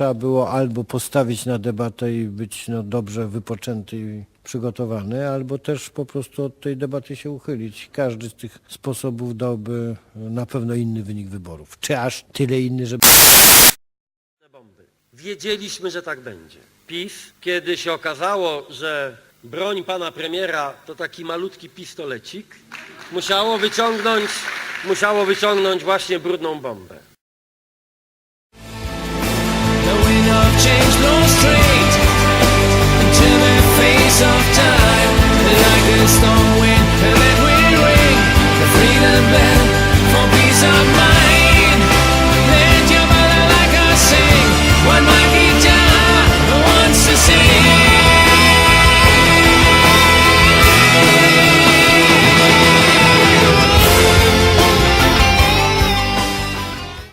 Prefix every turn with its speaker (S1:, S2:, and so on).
S1: trzeba było albo postawić na debatę i być no, dobrze wypoczęty i przygotowany, albo też po prostu od tej debaty się uchylić. Każdy z tych sposobów dałby na pewno inny wynik wyborów. Czy aż tyle inny,
S2: bomby. Wiedzieliśmy, że tak będzie. PiS, kiedy się okazało, że broń pana premiera to taki malutki pistolecik, musiało wyciągnąć, musiało wyciągnąć właśnie brudną bombę.
S3: change, no strings.